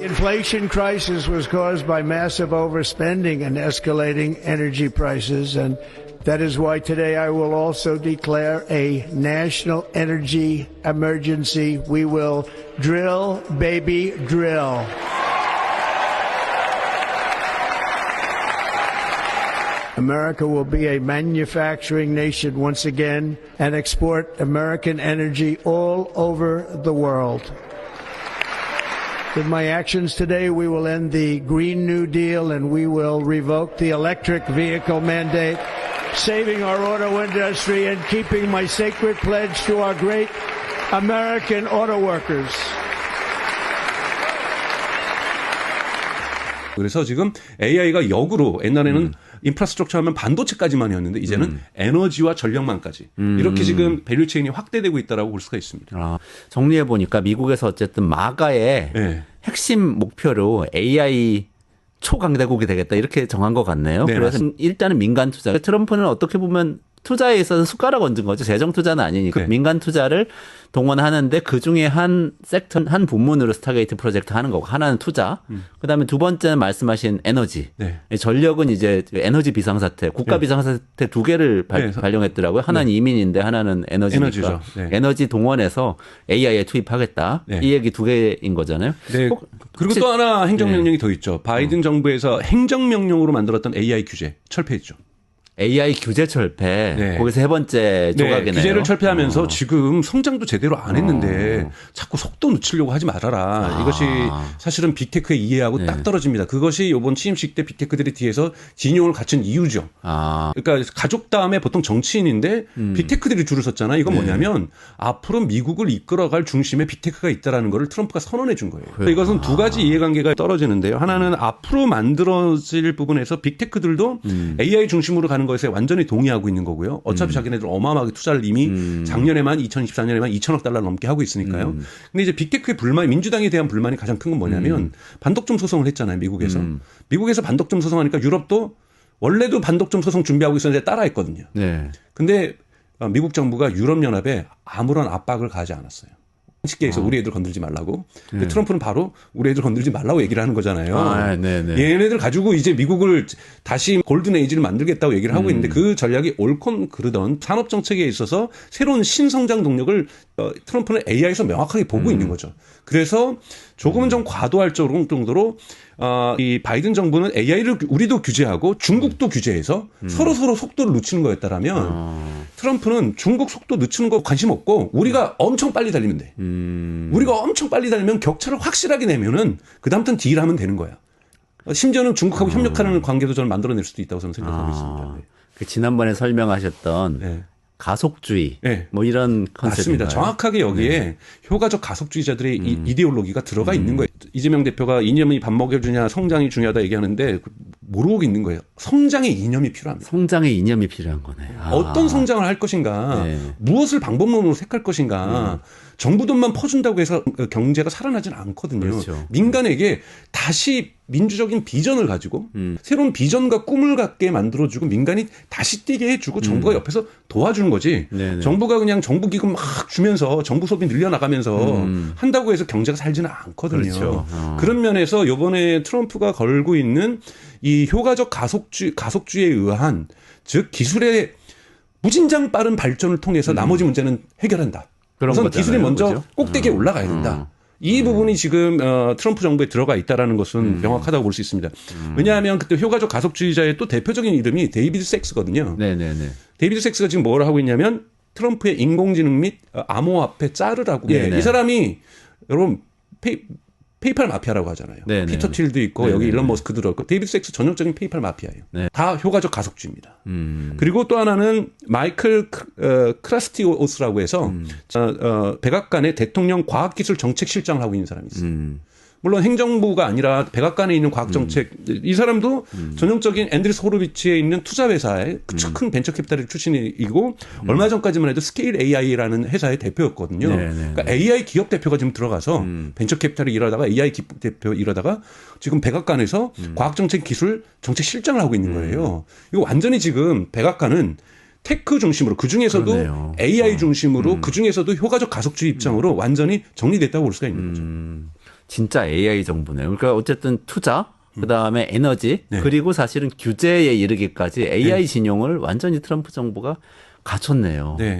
Inflation crisis was caused by massive overspending and escalating energy prices and that is why today I will also declare a national energy emergency. We will drill, baby, drill. America will be a manufacturing nation once again and export American energy all over the world. With my actions today, we will end the Green New Deal and we will revoke the electric vehicle mandate, saving our auto industry and keeping my sacred pledge to our great American auto workers. 그래서 지금 AI가 역으로 옛날에는 음. 인프라스트럭처 하면 반도체까지만이었는데 이제는 에너지와 전력망까지 이렇게 지금 밸류체인이 확대되고 있다라고 볼 수가 있습니다. 음. 아, 정리해 보니까 미국에서 어쨌든 마가의 네. 핵심 목표로 AI 초강대국이 되겠다 이렇게 정한 것 같네요. 네, 그래서 일단은 민간 투자. 트럼프는 어떻게 보면 투자에 있어서 숟가락 얹은 거죠. 재정 투자는 아니니까 네. 민간 투자를 동원하는데 그 중에 한 섹터 한 부문으로 스타게이트 프로젝트 하는 거고 하나는 투자. 그다음에 두 번째는 말씀하신 에너지. 네. 전력은 이제 에너지 비상사태, 국가 네. 비상사태 두 개를 발, 네. 발령했더라고요. 하나는 이민인데 하나는 에너지니까. 에너지죠. 네. 에너지 동원해서 AI에 투입하겠다. 네. 이 얘기 두 개인 거잖아요. 네. 혹- 그리고 혹시- 또 하나 행정명령이 네. 더 있죠. 바이든 정부에서 행정명령으로 만들었던 AI 규제 철폐했죠. AI 규제 철폐. 네. 거기서 세 번째 조각이네요. 규제를 철폐하면서 어. 지금 성장도 제대로 안 했는데 자꾸 속도 늦추려고 하지 말아라. 아. 이것이 사실은 빅테크의 이해하고 네. 딱 떨어집니다. 그것이 이번 취임식 때 빅테크들이 뒤에서 진용을 갖춘 이유죠. 아, 그러니까 가족 다음에 보통 정치인인데 음. 빅테크들이 줄을 섰잖아. 네. 이건 뭐냐면 앞으로 미국을 이끌어갈 중심에 빅테크가 있다라는 거를 트럼프가 선언해 준 거예요. 그래서 이것은 두 가지 이해관계가 떨어지는데요. 하나는 앞으로 만들어질 부분에서 빅테크들도 음. AI 중심으로 가는 것에 완전히 동의하고 있는 거고요. 어차피 자기네들 어마어마하게 투자를 이미 음. 작년에만 2024년에만 2천억 달러 넘게 하고 있으니까요. 근데 이제 빅테크의 불만, 민주당에 대한 불만이 가장 큰 건 뭐냐면 음. 반독점 소송을 했잖아요. 미국에서. 미국에서 반독점 소송하니까 유럽도 원래도 반독점 소송 준비하고 있었는데 따라했거든요. 네. 근데 어, 미국 정부가 유럽연합에 아무런 압박을 가하지 않았어요. 쉽게 해서 우리 애들 건들지 말라고. 근데 트럼프는 바로 우리 애들 건들지 말라고 얘기를 하는 거잖아요. 네. 아, 네, 네. 얘네들 가지고 이제 미국을 다시 골든 에이지를 만들겠다고 얘기를 하고 음. 있는데 그 전략이 옳건 그르던 산업 정책에 있어서 새로운 신성장 동력을 어, 트럼프는 AI에서 명확하게 보고 음. 있는 거죠. 그래서 조금은 좀 과도할 정도로 어, 이 바이든 정부는 AI를 우리도 규제하고 중국도 규제해서 음. 서로 서로 속도를 늦추는 거였다라면 어. 트럼프는 중국 속도 늦추는 거 관심 없고 우리가 엄청 빨리 달리면 돼. 음. 우리가 엄청 빨리 달리면 격차를 확실하게 내면은 그다음부터는 딜하면 되는 거야. 어, 심지어는 중국하고 협력하는 관계도 저는 만들어낼 수도 있다고 저는 생각하고 있습니다. 아, 그 지난번에 설명하셨던 네. 네. 가속주의 네. 뭐 이런 컨셉인가요? 맞습니다. 정확하게 여기에 네. 효과적 가속주의자들의 이 음. 이데올로기가 들어가 있는 거예요. 이재명 대표가 이념이 밥 먹여주냐 성장이 중요하다 얘기하는데 그 모르고 있는 거예요. 성장의 이념이 필요합니다. 성장의 이념이 필요한 거네. 아. 어떤 성장을 할 것인가, 네. 무엇을 방법론으로 택할 것인가, 정부 돈만 퍼준다고 해서 경제가 살아나지는 않거든요. 그렇죠. 민간에게 다시 민주적인 비전을 가지고 음. 새로운 비전과 꿈을 갖게 만들어주고 민간이 다시 뛰게 해주고 정부가 옆에서 도와주는 거지. 음. 네네. 정부가 그냥 정부 기금 막 주면서 정부 소비 늘려나가면서 음. 한다고 해서 경제가 살지는 않거든요. 그렇죠. 어. 그런 면에서 요번에 트럼프가 걸고 있는 이 효과적 가속주 가속주의에 의한 즉 기술의 무진장 빠른 발전을 통해서 나머지 문제는 해결한다. 음. 그런 우선 거잖아요. 기술이 먼저 그죠? 꼭대기에 음. 올라가야 된다. 음. 이 부분이 지금 어, 트럼프 정부에 들어가 있다라는 것은 명확하다고 볼 수 있습니다. 음. 왜냐하면 그때 효과적 가속주의자의 또 대표적인 이름이 데이비드 섹스거든요. 네네네. 데이비드 섹스가 지금 뭘 하고 있냐면 트럼프의 인공지능 및 어, 암호화폐 자르라고. 네, 네. 이 사람이 여러분 페이, 페이팔 마피아라고 하잖아요. 네, 네, 피터 네. 틸도 있고 네, 여기 네, 일론 네. 머스크 들어있고 데이비드 섹스 전형적인 페이팔 마피아예요. 네. 다 효과적 가속주의입니다. 음. 그리고 또 하나는 마이클 크- 어, 크라스티오스라고 해서 음. 어, 어, 백악관의 대통령 과학기술 정책 실장을 하고 있는 사람이 있어요. 음. 물론 행정부가 아니라 백악관에 있는 과학정책 이 사람도 전형적인 앤드리스 호로비치에 있는 투자회사의 그큰 벤처 캐피탈 출신이고 얼마 전까지만 해도 스케일 AI라는 회사의 대표였거든요. 네, 네, 그러니까 AI 기업 대표가 지금 들어가서 벤처 캐피탈을 일하다가 AI 기업 대표 일하다가 지금 백악관에서 과학정책 기술 정책 실장을 하고 있는 거예요. 이거 완전히 지금 백악관은 테크 중심으로 그 중에서도 그러네요. AI 중심으로 그 중에서도 효과적 가속주의 입장으로 완전히 정리됐다고 볼 수가 있는 거죠. 음. 진짜 AI 정부네요. 그러니까 어쨌든 투자, 그 다음에 에너지, 네. 그리고 사실은 규제에 이르기까지 AI 진용을 완전히 트럼프 정부가 갖췄네요. 네.